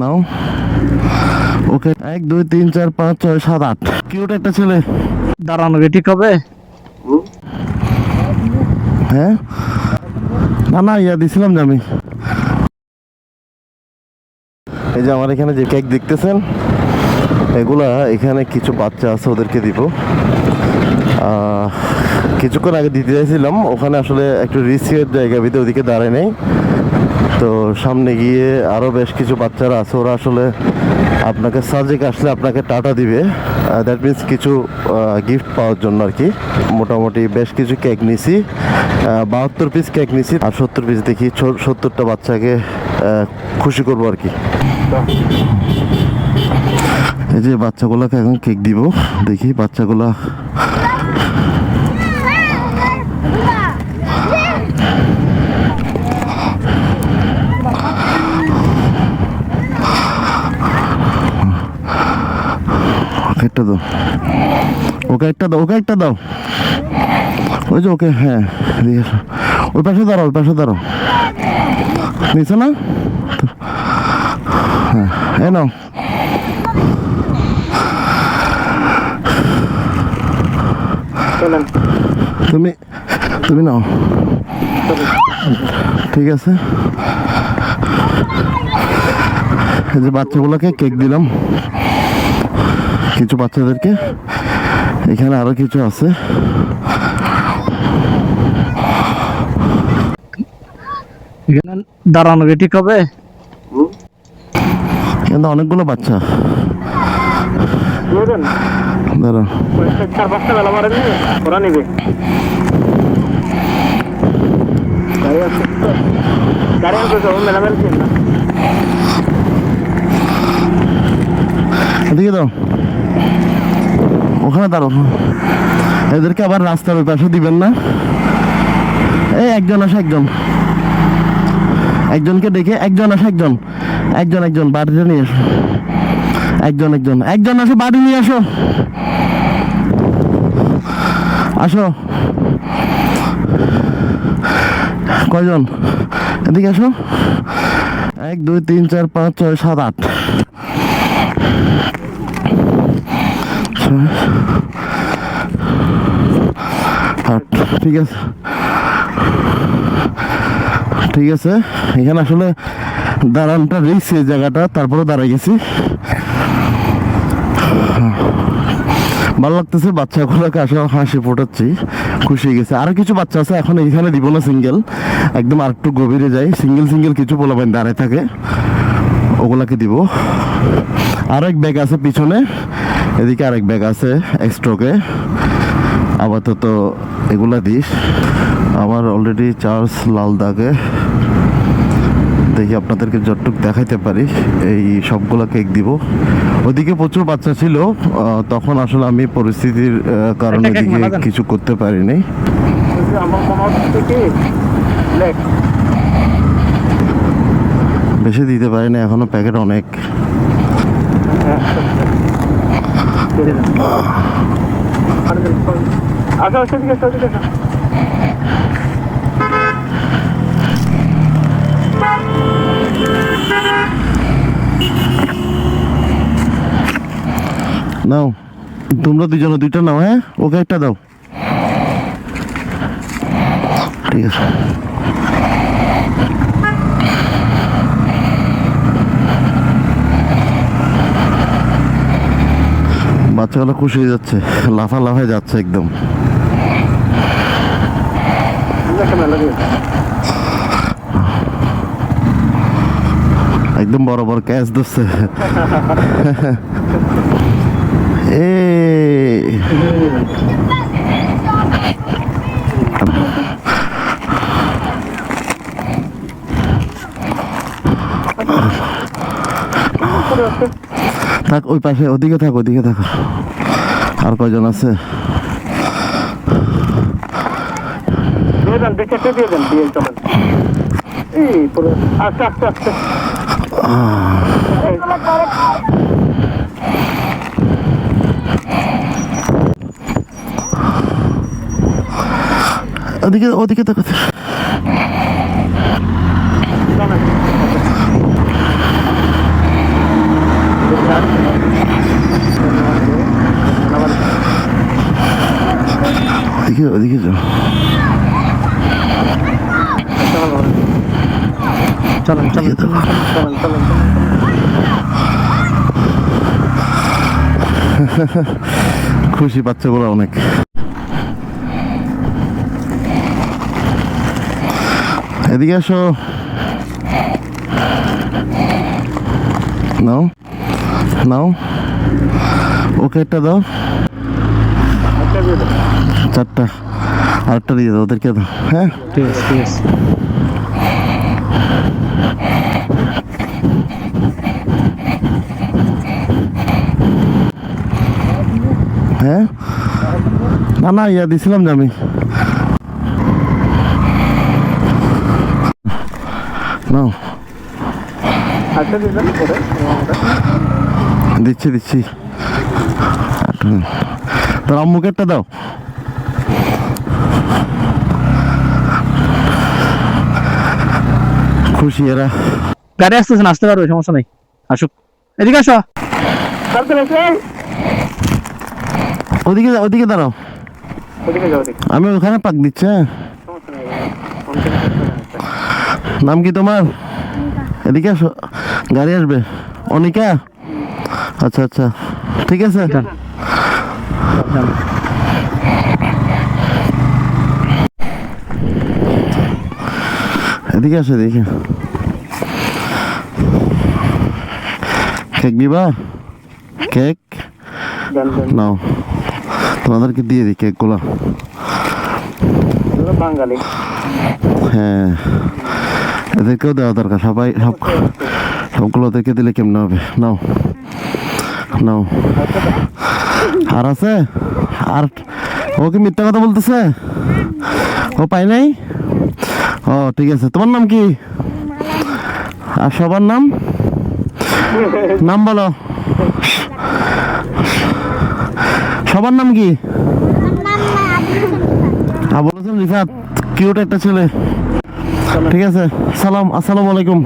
নাও। ওকে এক দুই তিন চার পাঁচ ছয় সাত আট। কিউট একটা ছেলে। দাঁড়ানো কি ঠিক হবে? হ্যাঁ? না না ইয়া দিছিলাম যে আমি। এই যে আমার এখানে যে কেক দেখতেছেন এগুলা এখানে কিছু বাচ্চা আছে ওদেরকে দিব। কিছুক্ষণ আগে দিতে চাইছিলাম ওখানে আসলে একটু রিস্কের জায়গা ভিতরে ওদিকে দাঁড়ায় নেই। তো সামনে গিয়ে আরও বেশ কিছু বাচ্চারা আছে, ওরা আসলে আপনাকে সাজেক আসলে আপনাকে টাটা দিবে। দ্যাট মিন্স কিছু গিফট পাওয়ার জন্য আর কি মোটামুটি বেশ কিছু কেক নিছি। বাহাত্তর পিস কেক নিছি আর সত্তর পিস দেখি সত্তরটা বাচ্চাকে খুশি করব আর কি এই যে বাচ্চাগুলোকে এখন কেক দিব। দেখি বাচ্চাগুলা একটা দাও। ওকে একটা দাও, ওকে একটা দাও। ওই যে ওকে হ্যাঁ ওই পাশে দাঁড়াও, ওই পাশে দাঁড়াও। নিচে না? হ্যাঁ এ নাও। তুমি তুমি নাও। ঠিক আছে। এই যে বাচ্চাগুলোকে কেক দিলাম। কিছু বাচ্চাদেরকে। এখানে আরও কিছু আছে। এখানে দাঁড়ানো কি ঠিক হবে? কিন্তু অনেকগুলো বাচ্চা। বুঝলেন? দাঁড়া চার পাঁচটা বেলা মারে নিবে ওরা নিবে। গাড়ি আছে গাড়ি আছে মেলামেল না। এদিকে দাও ওখানে দাঁড়ো এদেরকে আবার রাস্তার ওই পাশে দিবেন না। এই একজন আসে, একজন। একজনকে ডেকে একজন আসে, একজন। একজন একজন, বাড়িতে নিয়ে আসো। একজন একজন। একজন আসো, বাড়ি নিয়ে আসো। আসো। কয়জন? এদিকে আসো। এক, দুই, তিন, চার, পাঁচ, ছয়, সাত, আট। ঠিক আছে। ঠিক আছে, এখানে আসলে দাঁড়ানটা এই জায়গাটা, তারপরে দাঁড়াই গেছি। ভালো লাগতেছে, বাচ্চাগুলোকে আসলে হাসি ফোটাচ্ছি, খুশি হয়ে গেছে। আর কিছু বাচ্চা আছে, এখন এখানে দিব না সিঙ্গেল একদম আর একটু গভীরে যাই। সিঙ্গেল সিঙ্গেল কিছু পোলাবেন দাঁড়ায় থাকে। ওগুলাকে দিব। আরেক ব্যাগ আছে পিছনে। এদিকে আরেক ব্যাগ আছে এক্সট্রোকে আপাতত এগুলা দিস। আমার অলরেডি চার্জ লাল দাগে দেখি আপনাদেরকে যতটুক দেখাইতে পারি এই সবগুলা কেক দিব। ওদিকে প্রচুর বাচ্চা ছিল তখন আসলে আমি পরিস্থিতির কারণে কিছু করতে পারিনি আমার মনে হচ্ছে কি লেখ বেশি দিতে পারিনি এখনও প্যাকেট অনেক। আচ্ছা আচ্ছা নাও তোমরা দুজনে দুইটা নাও হ্যাঁ? ওকে একটা দাও। ঠিক আছে। বাচ্চাগুলো খুশি হয়ে যাচ্ছে লাফা লাফায় যাচ্ছে একদম। একদম বড় বড় ক্যাচ ধরছে। এ। থাক ওই পাশে ওদিকে থাক ওদিকে থাক। আর কয়জন আছে? আস্তে আস্তে আস্তে। ওদিকে ওদিকে থাক। চলেন ওদিকে ওদিকে যাও। চলেন চলেন চলেন চলেন চলেন খুশি বাচ্চাগুলো অনেক। এদিকে আসো। নাও নাও। ওকে একটা দাও। চারটা আরেকটা দিয়ে দাও ওদেরকে দাও হ্যাঁ? ঠিক আছে ঠিক আছে। হ্যাঁ? না না ইয়া দিছিলাম যে আমি। নাও। আচ্ছা দিচ্ছি দিচ্ছি। তোর আম্মুকে একটা দাও। খুশি এরা। গাড়ি আসতেছেন আসতে পারবে সমস্যা নেই। আসুক। এদিকে আসো। ওদিকে যা- ওদিকে দাঁড়াও। ওদিকে যাও ওদিকে। আমি ওখানে পাক দিচ্ছি হ্যাঁ। নাম কি তোমার? এদিকে আসো। গাড়ি আসবে। অনিকা? আচ্ছা আচ্ছা। ঠিক আছে। এদিকে আসো এদিকে। কেক দিবা কেক? নাও। তোমাদেরকে দিয়ে দিই কেকগুলো। বাঙালি। হ্যাঁ। এদেরকেও দেওয়া দরকার। সবাই সব সবগুলো ওদেরকে দিলে কেমন হবে? নাও। নাও। আর আছে? আর ও কি মিথ্যা কথা বলতেছে? ও পাই নাই? ঠিক আছে। তোমার নাম কি? আর সবার নাম? নাম বলো। সবার নাম কি? আবুল হোসেন রিফাত। কিউট একটা ছেলে। ঠিক আছে। সালাম আসসালামু আলাইকুম।